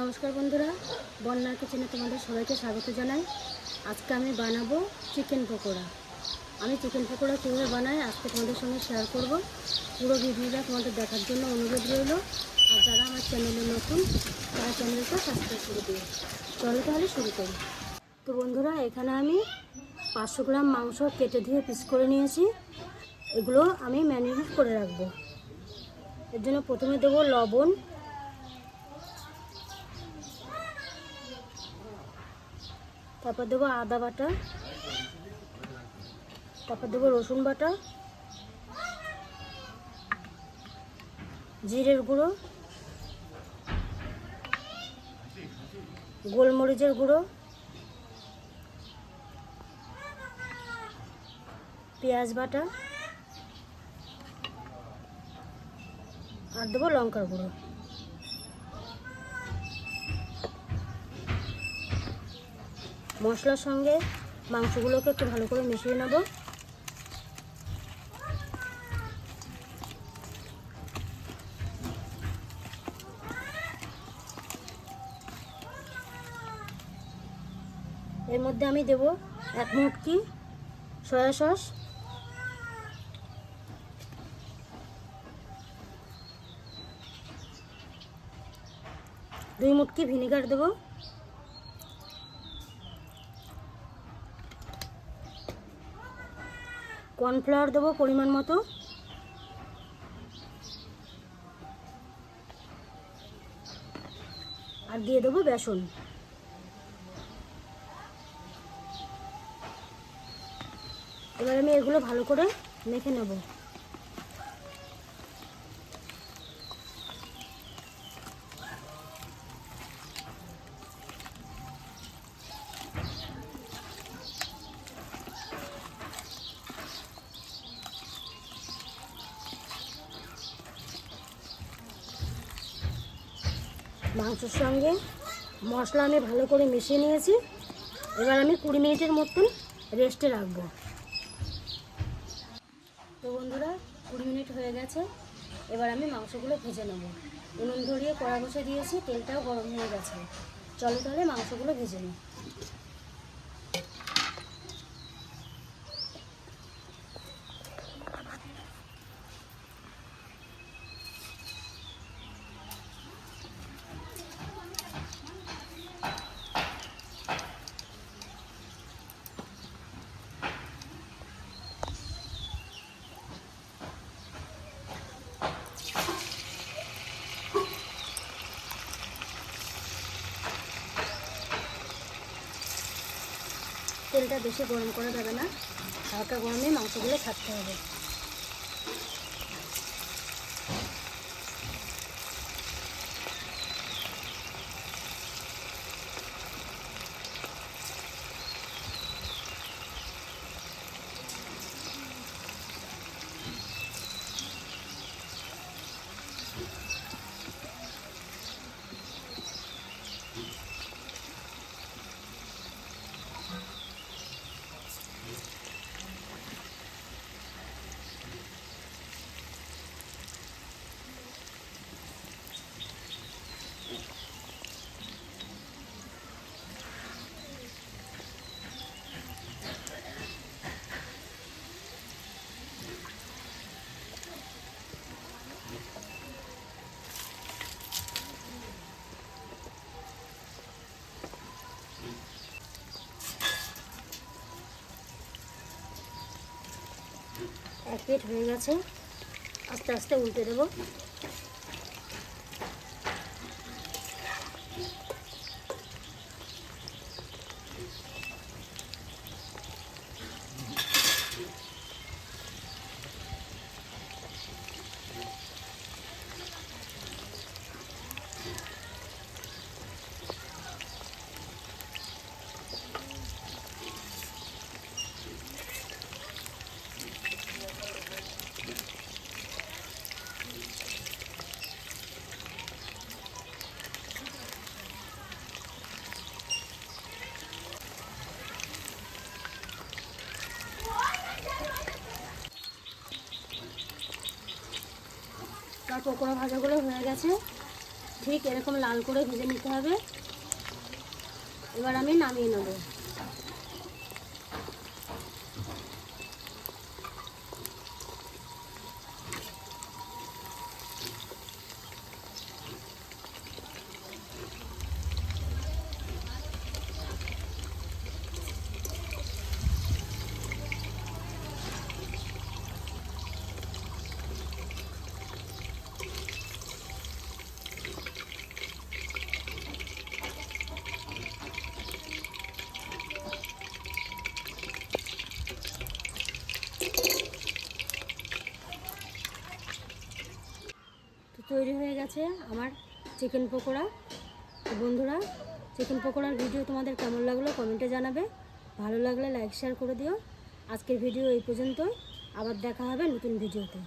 নমস্কার বন্ধুরা, বন্যার কিচেনে তোমাদের সবাইকে স্বাগত জানাই। আজকে আমি বানাবো চিকেন পকোড়া। আমি চিকেন পকোড়া কীভাবে বানাই আজকে তোমাদের সঙ্গে শেয়ার করব। পুরো ভিডিওটা তোমাদের দেখার জন্য অনুরোধ রইল। আর যারা আমার চ্যানেলে নতুন, তারা চ্যানেলটা সাবস্ক্রাইব করে দিও। চলো তাহলে শুরু করি। তো বন্ধুরা, এখানে আমি পাঁচশো গ্রাম মাংস কেটে ধুয়ে পিস করে নিয়েছি। এগুলো আমি ম্যারিনেট করে রাখব। এর জন্য প্রথমে দেবো লবণ তারপর দেবো আদা বাটা, তারপর দেবো রসুন বাটা, জিরের গুঁড়ো, গোলমরিচের গুঁড়ো, পেঁয়াজ বাটা, আর দেবো লঙ্কার গুঁড়ো। মশলার সঙ্গে মাংসগুলোকে একটু ভালো করে মিশিয়ে নেব। এর মধ্যে আমি দেব এক মুটকি সয়া সস। দুই মুটকি ভিনেগার দেবো। কর্নফ্লাওয়ার দেবো পরিমাণ মতো। আর দিয়ে দেবো বেসন। এবার আমি এগুলো ভালো করে মেখে নেব। মাংসের সঙ্গে মশলা আমি ভালো করে মিশিয়ে নিয়েছি। এবার আমি কুড়ি মিনিটের মতন রেস্টে রাখব। তো বন্ধুরা, কুড়ি মিনিট হয়ে গেছে। এবার আমি মাংসগুলো ভেজে নেব। উনুন ধরিয়ে কড়া বসে দিয়েছি, তেলটাও গরম হয়ে গেছে। চলো তাহলে মাংসগুলো ভেজে নিই। তেলটা বেশি গরম করা যাবে না হালকা গরমে মাংসগুলো থাকতে হবে। এক প্লেট হয়ে গেছে। আস্তে আস্তে উল্টে দেবো। পকোড়া ভাজাগুলো হয়ে গেছে। ঠিক এরকম লাল করে ভেজে নিতে হবে। এবার আমি নামিয়ে নেব তো গেছে আমার চিকেন পকোড়া। বন্ধুরা, চিকেন পকোড়ার ভিডিও তোমাদের কেমন লাগল কমেন্টে জানাবে। ভালো লাগলে লাইক, শেয়ার করে দিও। আজকের ভিডিও এই পর্যন্ত আবার দেখা হবে নতুন ভিডিওতে।